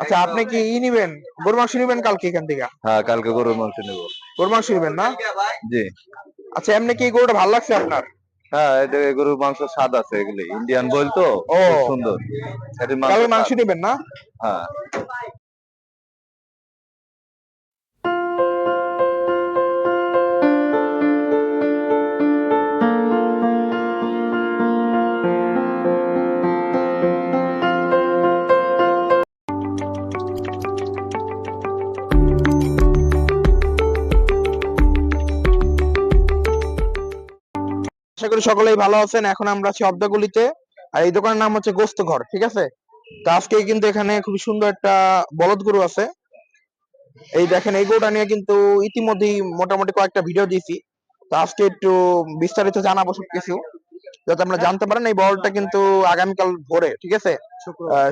আচ্ছা আপনি কি ই নিবেন? গরু মাংস নিবেন কালকে এখান থেকে? হ্যাঁ কালকে গরুর মাংস নেব। গরু মাংস নিবেন না? জি। আচ্ছা এমনি কি গরুটা ভালো লাগছে আপনার? হ্যাঁ এটা গরুর মাংস স্বাদ আছে এগুলি। ইন্ডিয়ান বল তো? ও। সুন্দর। মাংস কালকে মাংস নিবেন না? হ্যাঁ। করি সকলেই ভালো আছেন। এখন আমরা আছি অবদাগুলিতে আর এই দোকানের নাম হচ্ছে গোস্ত ঘর ঠিক আছে? তো আজকে কিন্তু এখানে খুবই সুন্দর একটা বলদ গরু আছে। এই দেখেন এই গরুটা নিয়ে কিন্তু ইতিমধ্যেই মোটামুটি কয়েকটা ভিডিও দিয়েছি। তো আজকে একটু বিস্তারিত জানাব সবকিছু যাতে আমরা জানতে পারেন এই বলটা কিন্তু আগামীকাল ভোরে ঠিক আছে?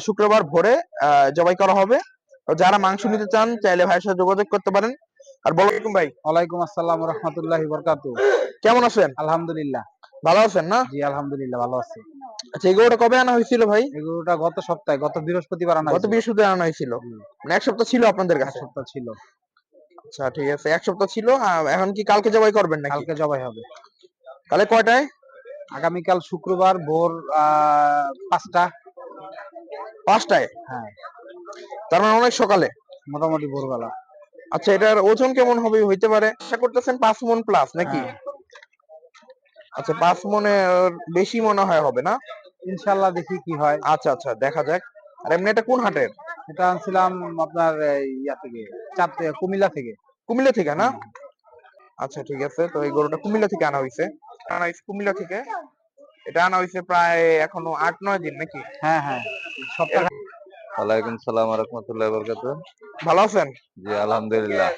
শুক্রবার। ভোরে আহ, জবাই করা হবে। তো যারা মাংস নিতে চান চাইলে ভাইয়ের সাথে যোগাযোগ করতে পারেন। আর বলো ভাই। ওয়ালাইকুম আসসালাম রহমতুল্লাহি বরকাতু কেমন আছেন? আলহামদুলিল্লাহ। ভালো আছেন না? জি আলহামদুলিল্লাহ ভালো আছি। আচ্ছা এই গরুটা কবে আনা হয়েছিল ভাই? এই গরুটা গত সপ্তাহে গত বৃহস্পতিবার আনা গত বৃহস্পতিবার আনা হয়েছিল। মানে এক সপ্তাহ ছিল আপনাদের এক কাছে সপ্তাহ ছিল। আচ্ছা ঠিক আছে এক সপ্তাহ ছিল। এখন কি কালকে জবাই করবেন নাকি? কালকে জবাই হবে। কালে কয়টায়? আগামীকাল শুক্রবার ভোর আহ, পাঁচটা। পাঁচটায়? হ্যাঁ। তার মানে অনেক সকালে? মোটামুটি ভোরবেলা। আচ্ছা এটার ওজন কেমন হবে? হইতে পারে। আশা করতেছেন পাঁচ মন প্লাস নাকি? হ্যাঁ। আচ্ছা পাঁচ মনে বেশি মনে হয় হবে না? ইনশাল্লাহ দেখি কি হয়। আচ্ছা আচ্ছা দেখা যাক। আর এমনি এটা কোন হাটের? এটা আনছিলাম আপনার ইয়া থেকে চারটে কুমিল্লা থেকে। কুমিল্লা থেকে না? আচ্ছা ঠিক আছে। তো এই গরুটা কুমিল্লা থেকে আনা হয়েছে আনা হয়েছে কুমিল্লা থেকে। এটা আনা হয়েছে প্রায় এখনও আট নয় দিন নাকি? হ্যাঁ হ্যাঁ। সপ্তাহ ওয়ালাইকুম সালাম রহমতুল্লাহ বরকাত ভালো আছেন? জি আলহামদুলিল্লাহ।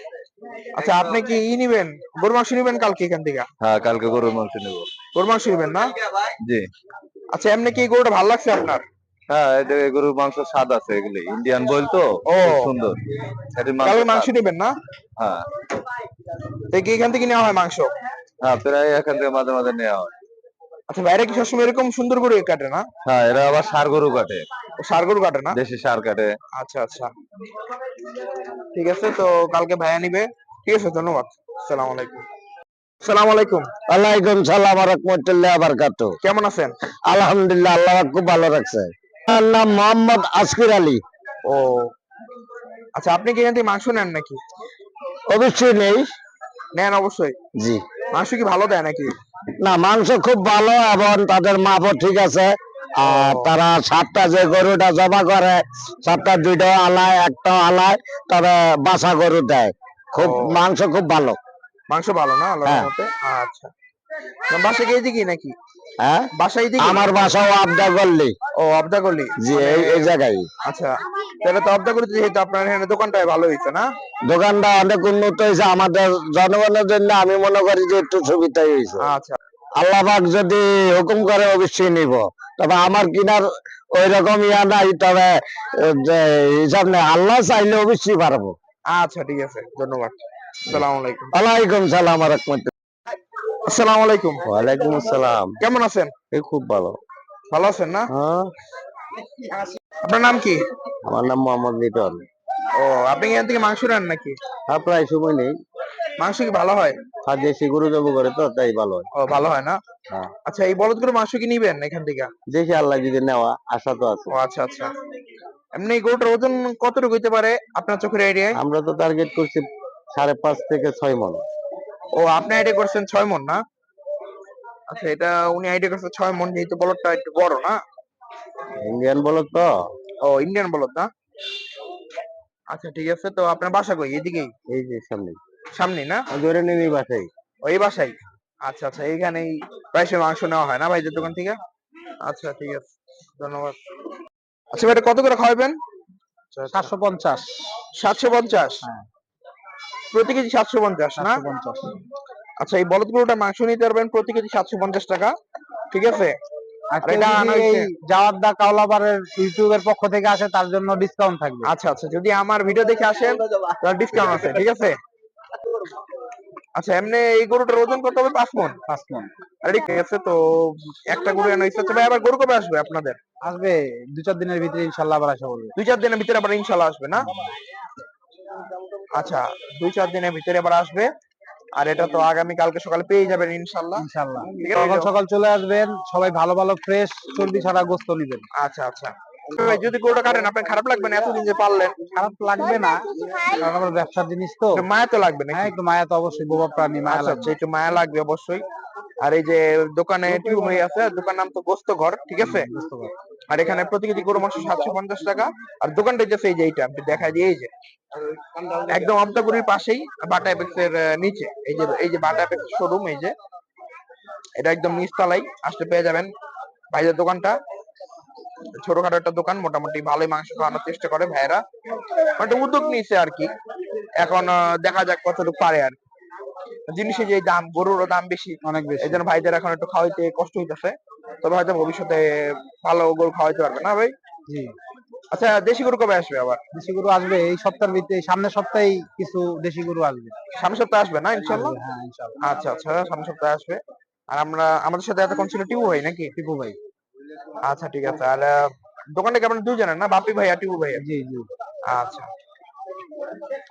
আচ্ছা আপনি কি ই নিবেন? গরু মাংস নিবেন কালকে এখান থেকে? হ্যাঁ কালকে গরুর মাংস নেব। গরু মাংস নিবেন না? জি। আচ্ছা এমনি কি গরুটা ভালো লাগছে আপনার? হ্যাঁ এটা গরুর মাংস স্বাদ আছে এগুলি। ইন্ডিয়ান বল তো ও। সুন্দর। কালকে মাংস নিবেন না? হ্যাঁ। তো কি এখান থেকে নেওয়া হয় মাংস? হ্যাঁ প্রায় এখান থেকে মাঝে মাঝে নেওয়া হয়। আচ্ছা বাইরে কি সবসময় এরকম সুন্দর গরু কাটে না? হ্যাঁ এরা আবার সার গরু কাটে। সার গরু কাটে না? দেশি সার কাটে। আচ্ছা আচ্ছা। ঠিক আছে তো কালকে ভাইয়া নিবে। ঠিক আছে ধন্যবাদ। আসসালামু আলাইকুম। আসসালামু আলাইকুম। ওয়ালাইকুম সালাম রহমতুল্লাহ বারকাত কেমন আছেন? আলহামদুলিল্লাহ আল্লাহ খুব ভালো রাখছে। আমার নাম মোহাম্মদ আসকির আলী। ও আচ্ছা আপনি কি এখান থেকে মাংস নেন নাকি? অবশ্যই নেই। নেন অবশ্যই। জি। মাংস কি ভালো দেয় নাকি? না মাংস খুব ভালো এবং তাদের মাপও ঠিক আছে। আর তারা সাতটা যে গরুটা জমা করে সাতটা দুইটা আলায় একটা আলায় তবে বাসা গরু দেয়। খুব মাংস খুব ভালো। মাংস ভালো না আল্লাহর হ্যাঁ। আচ্ছা। বাসা কি এইদিকে নাকি? হ্যাঁ? বাসা এইদিকে? আমার বাসাও আবদা করলি ও অবদা করলি জি এই এই জায়গায়। আচ্ছা। তাহলে তো অবদা করতে যেহেতু আপনার এখানে দোকানটাই ভালো হয়েছে না? দোকানটা অনেক উন্নত হয়েছে আমাদের জনগণের জন্য আমি মনে করি যে একটু সুবিধা হয়েছে আচ্ছা। আল্লাহ পাক যদি হুকুম করে অবশ্যই নিব। তবে আমার কিনার ওই রকম ইয়া নাই তবে যে হিসাব নেই আল্লাহ চাইলে অবশ্যই পারব। আচ্ছা ঠিক আছে। ধন্যবাদ। আসসালামু আলাইকুম। ওয়ালাইকুম সালাম রহমতুল্লাহ। আসসালামু আলাইকুম। আসসালাম। কেমন আছেন? এই খুব ভালো। ভালো আছেন না? হ্যাঁ। আপনার নাম কি? আমার নাম মোহাম্মদ লিটন। ও আপনি এখান থেকে মাংস নেন নাকি? আর প্রায় সময় নেই। মাংস কি ভালো হয়? আর দেশি গরু জব করে তো তাই ভালো হয়। ও ভালো হয় না? হ্যাঁ। আচ্ছা এই বলদগুলো মাংস কি নিবেন এখান থেকে? দেখি আল্লাহ যদি নেওয়া আশা তো আছে। ও আচ্ছা আচ্ছা। এমনি এই গরুটার ওজন কতটুকু হইতে পারে আপনার চোখের আইডিয়ায় আমরা তো টার্গেট করছি সাড়ে পাঁচ থেকে ছয় মন। ও আপনি আইডিয়া করছেন ছয় মন না? আচ্ছা এটা উনি আইডিয়া করছে ছয় মন যেহেতু বলদটা একটু বড় না? ইন্ডিয়ান বলদ তো? ও ইন্ডিয়ান বলদ না? আচ্ছা ঠিক আছে তো আপনার বাসা কই? এদিকেই এই যে সামনে। সামনে না? ধরে নেমি বাসাই ওই বাসাই আচ্ছা আচ্ছা এইখানেই প্রায় সময় মাংস নেওয়া হয় না ভাইদের দোকান থেকে? আচ্ছা ঠিক আছে ধন্যবাদ। আচ্ছা এটা কত করে খাওয়াবেন? সাতশো পঞ্চাশ। সাতশো পঞ্চাশ? হ্যাঁ। প্রতি কেজি সাতশো পঞ্চাশ না? সাতশো পঞ্চাশ। আচ্ছা এই বলদগুলোটা মাংস নিতে পারবেন প্রতি কেজি সাতশো পঞ্চাশ টাকা ঠিক আছে? আর আর এটা যদি এই হয়েছে- কাওলাবারের ইউটিউবের পক্ষ থেকে আসে তার জন্য ডিসকাউন্ট থাকবে। আচ্ছা আচ্ছা যদি আমার ভিডিও দেখে আসেন তাহলে ডিসকাউন্ট আছে ঠিক আছে? আচ্ছা এমনি এই গরুটার ওজন কত হবে পাঁচ মন? পাঁচ মন। রেডি আছে তো একটা গরু এনে হয়েছে তবে আবার গরু কবে আসবে আপনাদের? আসবে দু চার দিনের ভিতরে ইনশাল্লাহ আবার আসা বলবে। দুই চার দিনের ভিতরে আবার ইনশাল্লাহ আসবে না? আচ্ছা দুই চার দিনের ভিতরে আবার আসবে আর এটা তো আগামী কালকে সকালে পেয়ে যাবেন ইনশাল্লাহ। ইনশাল্লাহ। ঠিক। সকাল সকাল চলে আসবেন সবাই ভালো ভালো ফ্রেশ চর্বি ছাড়া গোস্ত নিবেন। আচ্ছা আচ্ছা। ভাই, যদি গরুটা কাটেন আপনার খারাপ লাগবে না? এতদিন যে পারলেন খারাপ লাগবে না। কারণ আমার ব্যবসার জিনিস তো। মায়া তো লাগবে হ্যাঁ একটু মায়া তো অবশ্যই বোবা প্রাণী মায়া আচ্ছা লাগবে। আচ্ছা একটু মায়া লাগবে অবশ্যই। আর এই যে দোকানে টিউব হয়ে আছে দোকান নাম তো গোস্ত ঘর ঠিক আছে? আর এখানে প্রতি কেজি গরু মাংস সাতশো পঞ্চাশ টাকা। আর দোকানটা হচ্ছে এই যে এইটা আপনি দেখা যায় এই যে। একদম অবদাপুরির পাশেই বাটা এপেক্স এর নিচে। এই যে এই যে বাটা এপেক্স শোরুম এই যে। এটা একদম নিচতলাই আসলে পেয়ে যাবেন। ভাইদের দোকানটা। ছোটখাটো একটা দোকান মোটামুটি ভালোই মাংস খাওয়ানোর চেষ্টা করে ভাইয়েরা। মানে একটা উদ্যোগ নিয়েছে আর কি। এখন দেখা যাক কতটুকু পারে আর জিনিসের যে দাম গরুরও দাম বেশি। অনেক বেশি। এই জন্য ভাইদের এখন একটু খাওয়াইতে কষ্ট হইতেছে। তবে হয়তো ভবিষ্যতে ভালো গরু খাওয়াইতে পারবে না ভাই? জি। আচ্ছা দেশি গরু কবে আসবে আবার? দেশি গরু আসবে এই সপ্তাহের ভিতরে সামনের সপ্তাহেই কিছু দেশি গরু আসবে। সামনের সপ্তাহে আসবে না ইনশাল্লাহ হ্যাঁ ইনশাল্লাহ আচ্ছা আচ্ছা সামনের সপ্তাহে আসবে। আর আমরা আমাদের সাথে এতক্ষণ ছিল টিউ ভাই নাকি? টিপু ভাই। আচ্ছা ঠিক আছে। আর দোকানটা কেমন দুজনের না? বাপি ভাই আর টিপু ভাই জি জি। আচ্ছা।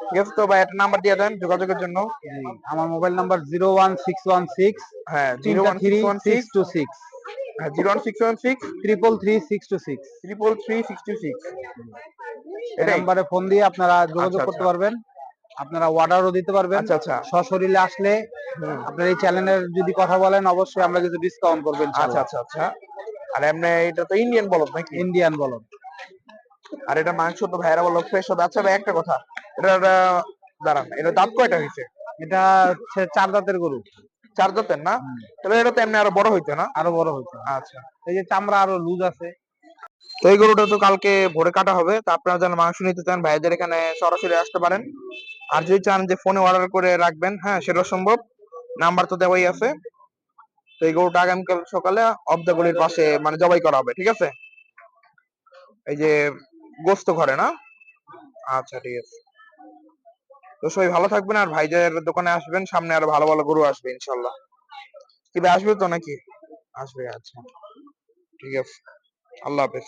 ঠিক আছে তো ভাই একটা নাম্বার দিয়ে দেন যোগাযোগের জন্য। আমার mobile number zero one six one six হ্যাঁ zero one three one six two six zero one six one six triple three six two six triple three six two six এই এটাই। নাম্বারে ফোন দিয়ে আপনারা যোগাযোগ আচ্ছা, করতে আচ্ছা। পারবেন। আপনারা অর্ডারও দিতে পারবেন। আচ্ছা আচ্ছা। সশরীরে আসলে। আপনার এই চ্যানেলের যদি কথা বলেন অবশ্যই আমরা কিছু ডিসকাউন্ট করবেন আচ্ছা আচ্ছা আচ্ছা। আর এমনি এটা তো ইন্ডিয়ান বলদ নাকি? ইন্ডিয়ান বলুন আর এটা মাংস তো ভাইরা বলো ফ্রেশ হবে। আচ্ছা ভাই একটা কথা। এটা দাঁড়ান এটা দাঁত কয়টা হয়েছে? এটা হচ্ছে চার দাঁতের গরু। চার দাঁতের না? তাহলে এটা তো এমনি আরও বড় হইতো না? আরও বড় হচ্ছে আচ্ছা। এই যে চামড়া আরও লুজ আছে। তো এই গরুটা তো কালকে ভোরে কাটা হবে। তো আপনারা যারা মাংস নিতে চান ভাইদের এখানে সরাসরি আসতে পারেন। আর যদি চান যে ফোনে অর্ডার করে রাখবেন হ্যাঁ সেটা সম্ভব। নাম্বার তো দেওয়াই আছে। তো এই গরুটা আগামীকাল সকালে অফ গলির পাশে মানে জবাই করা হবে, ঠিক আছে? এই যে গোস্ত ঘরে, না? আচ্ছা ঠিক আছে। তো সবাই ভালো থাকবেন আর ভাইদের দোকানে আসবেন, সামনে আরও ভালো ভালো গরু আসবে, ইনশাল্লাহ। কি আসবে তো নাকি? আসবে আচ্ছা। ঠিক আছে। আল্লাহ হাফেজ।